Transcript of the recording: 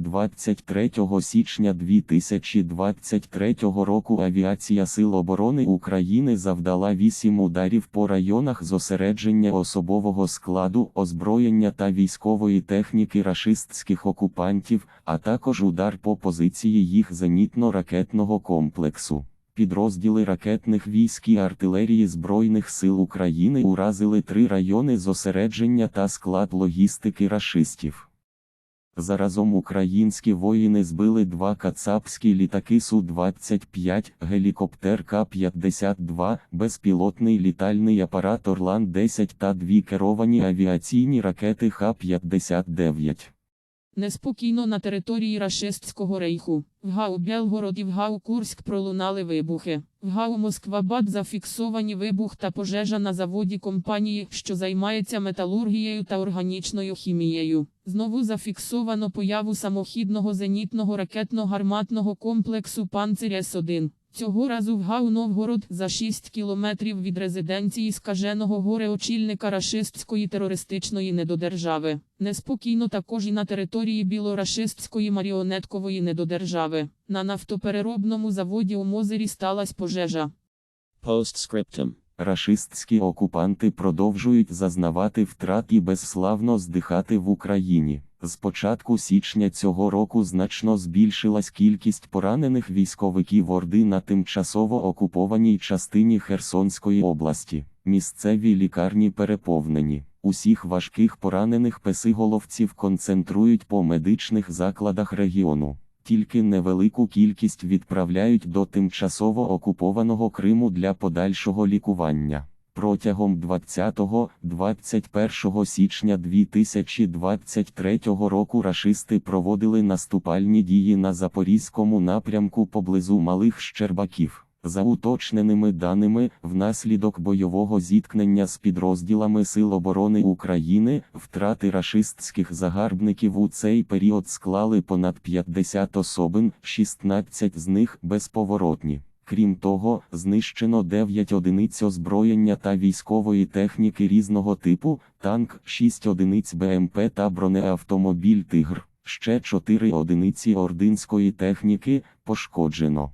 23 січня 2023 року авіація Сил оборони України завдала 8 ударів по районах зосередження особового складу, озброєння та військової техніки рашистських окупантів, а також удар по позиції їх зенітно-ракетного комплексу. Підрозділи ракетних військ і артилерії Збройних сил України уразили три райони зосередження та склад логістики рашистів. Заразом українські воїни збили два кацапські літаки Су-25, гелікоптер К-52, безпілотний літальний апарат Орлан-10 та дві керовані авіаційні ракети Х-59. Неспокійно на території Рашистського рейху. В Гау Белгород і в Гау Курськ пролунали вибухи. В Гау Москвабад зафіксовані вибух та пожежа на заводі компанії, що займається металургією та органічною хімією. Знову зафіксовано появу самохідного зенітного ракетно-гарматного комплексу Панцир С-1. Цього разу в Гау Новгород за 6 кілометрів від резиденції скаженого горе очільника рашистської терористичної недодержави. Неспокійно також і на території білорашистської маріонеткової недодержави. На нафтопереробному заводі у Мозері сталася пожежа. Postscriptum. Рашистські окупанти продовжують зазнавати втрат і безславно здихати в Україні. З початку січня цього року значно збільшилась кількість поранених військовиків Орди на тимчасово окупованій частині Херсонської області. Місцеві лікарні переповнені. Усіх важких поранених песиголовців концентрують по медичних закладах регіону. Тільки невелику кількість відправляють до тимчасово окупованого Криму для подальшого лікування. Протягом 20-21 січня 2023 року рашисти проводили наступальні дії на Запорізькому напрямку поблизу Малих Щербаків. За уточненими даними, внаслідок бойового зіткнення з підрозділами Сил оборони України, втрати рашистських загарбників у цей період склали понад 50 особин, 16 з них безповоротні. Крім того, знищено 9 одиниць озброєння та військової техніки різного типу, танк, 6 одиниць БМП та бронеавтомобіль Тигр. Ще 4 одиниці ординської техніки пошкоджено.